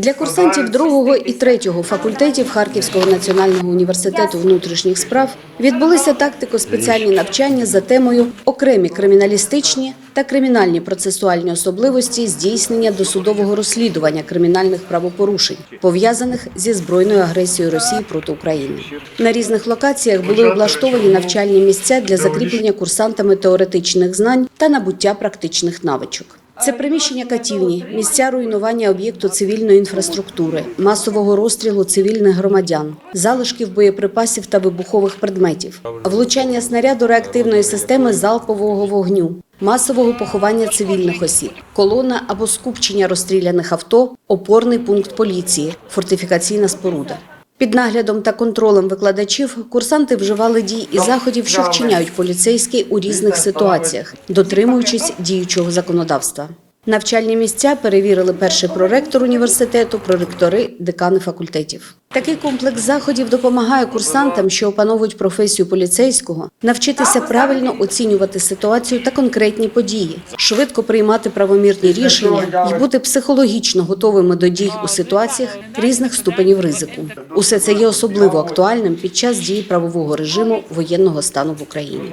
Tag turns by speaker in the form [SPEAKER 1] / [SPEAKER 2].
[SPEAKER 1] Для курсантів другого і третього факультетів Харківського національного університету внутрішніх справ відбулися тактико-спеціальні навчання за темою окремі криміналістичні та кримінальні процесуальні особливості здійснення досудового розслідування кримінальних правопорушень, пов'язаних зі збройною агресією Росії проти України. На різних локаціях були облаштовані навчальні місця для закріплення курсантами теоретичних знань та набуття практичних навичок. Це приміщення катівні, місця руйнування об'єкту цивільної інфраструктури, масового розстрілу цивільних громадян, залишків боєприпасів та вибухових предметів, влучання снаряду реактивної системи залпового вогню, масового поховання цивільних осіб, колона або скупчення розстріляних авто, опорний пункт поліції, фортифікаційна споруда. Під наглядом та контролем викладачів курсанти вживали дій і заходів, що вчиняють поліцейські у різних ситуаціях, дотримуючись діючого законодавства. Навчальні місця перевірили перший проректор університету, проректори, декани факультетів. Такий комплекс заходів допомагає курсантам, що опановують професію поліцейського, навчитися правильно оцінювати ситуацію та конкретні події, швидко приймати правомірні рішення і бути психологічно готовими до дій у ситуаціях різних ступенів ризику. Усе це є особливо актуальним під час дії правового режиму воєнного стану в Україні.